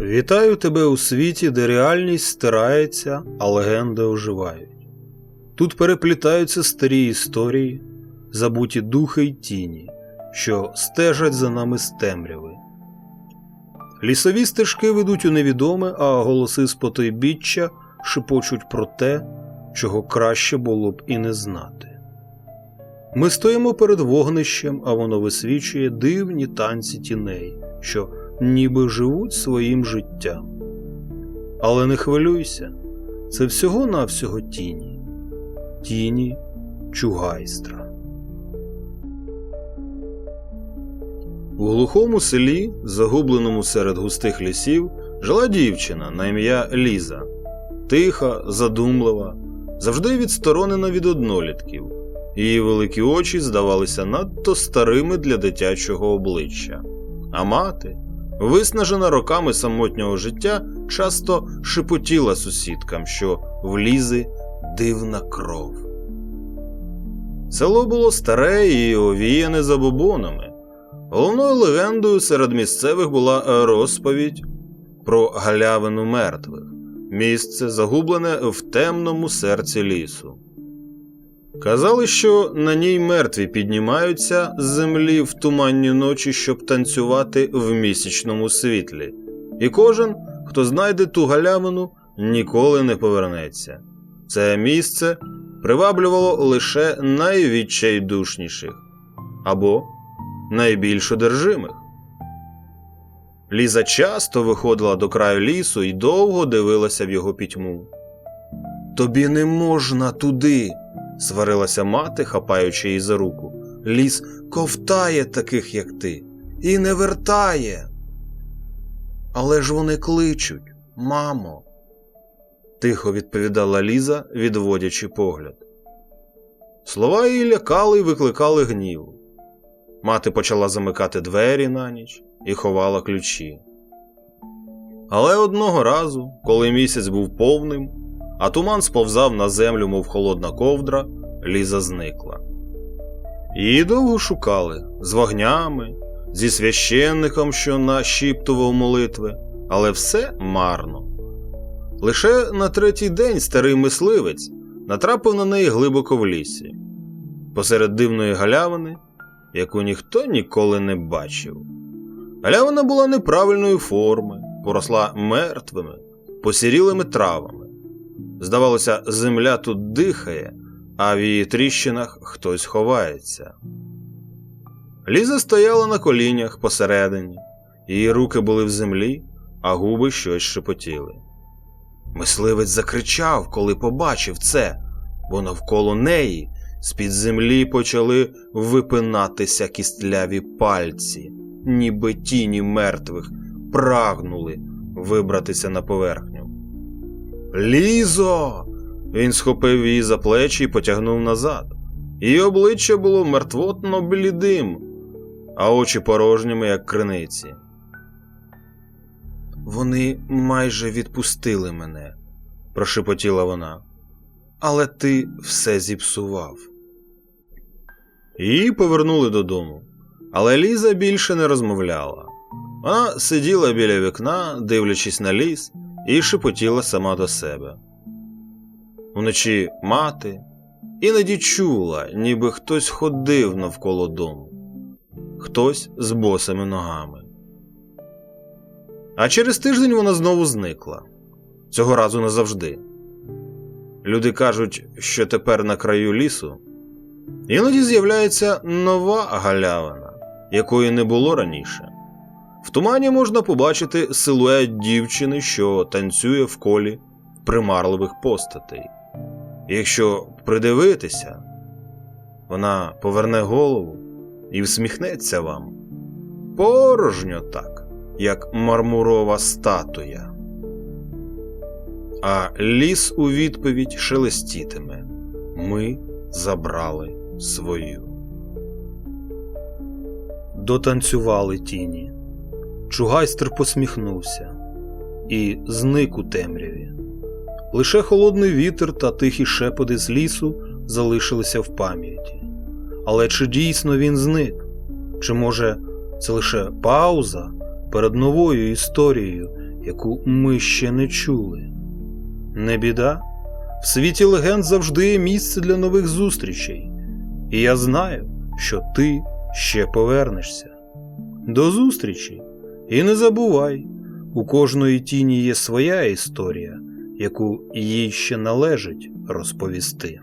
Вітаю тебе у світі, де реальність стирається, а легенди оживають. Тут переплітаються старі історії, забуті духи й тіні, що стежать за нами з темряви. Лісові стежки ведуть у невідоме, а голоси з потойбіччя шепочуть про те, чого краще було б і не знати. Ми стоїмо перед вогнищем, а воно висвічує дивні танці тіней, що ніби живуть своїм життям. Але не хвилюйся, це всього-навсього тіні, тіні чугайстра. У глухому селі, загубленому серед густих лісів, жила дівчина на ім'я Ліза, тиха, задумлива, завжди відсторонена від однолітків. Її великі очі здавалися надто старими для дитячого обличчя. А мати, виснажена роками самотнього життя, часто шепотіла сусідкам, що в Лізи дивна кров. Село було старе і овіяне забобонами. Головною легендою серед місцевих була розповідь про галявину мертвих, місце загублене в темному серці лісу. Казали, що на ній мертві піднімаються з землі в туманні ночі, щоб танцювати в місячному світлі, і кожен, хто знайде ту галявину, ніколи не повернеться. Це місце приваблювало лише найвідчайдушніших або найбільш одержимих. Ліза часто виходила до краю лісу і довго дивилася в його пітьму. Тобі не можна туди, сварилася мати, хапаючи її за руку. Ліс ковтає таких, як ти, і не вертає. Але ж вони кличуть, мамо, тихо відповідала Ліза, відводячи погляд. Слова її лякали і викликали гнів. Мати почала замикати двері на ніч і ховала ключі. Але одного разу, коли місяць був повним, а туман сповзав на землю, мов холодна ковдра, Ліза зникла. Її довго шукали з вогнями, зі священником, що нашіптував молитви, але все марно. Лише на третій день старий мисливець натрапив на неї глибоко в лісі, посеред дивної галявини, яку ніхто ніколи не бачив. Галявина була неправильної форми, поросла мертвими, посірілими травами. Здавалося, земля тут дихає, а в її тріщинах хтось ховається. Ліза стояла на колінях посередині, її руки були в землі, а губи щось шепотіли. Мисливець закричав, коли побачив це, бо навколо неї з-під землі почали випинатися кістляві пальці, ніби тіні мертвих прагнули вибратися на поверхню. Лізо! Він схопив її за плечі і потягнув назад. Її обличчя було мертвотно блідим, а очі порожніми, як криниці. Вони майже відпустили мене, прошепотіла вона. Але ти все зіпсував. Її повернули додому, але Ліза більше не розмовляла. Вона сиділа біля вікна, дивлячись на ліс, і шепотіла сама до себе. Уночі мати іноді чула, ніби хтось ходив навколо дому, хтось з босими ногами. А через тиждень вона знову зникла цього разу назавжди. Люди кажуть, що тепер на краю лісу іноді з'являється нова галявина, якої не було раніше. В тумані можна побачити силует дівчини, що танцює в колі примарливих постатей. Якщо придивитися, вона поверне голову і всміхнеться вам порожньо так, як мармурова статуя. А ліс у відповідь шелестітиме ми забрали свою. Дотанцювали тіні. Чугайстер посміхнувся і зник у темряві. Лише холодний вітер та тихі шепоти з лісу залишилися в пам'яті. Але чи дійсно він зник? Чи може це лише пауза перед новою історією, яку ми ще не чули. Не біда. В світі легенд завжди є місце для нових зустрічей, і я знаю, що ти ще повернешся. До зустрічі! І не забувай, у кожної тіні є своя історія, яку їй ще належить розповісти.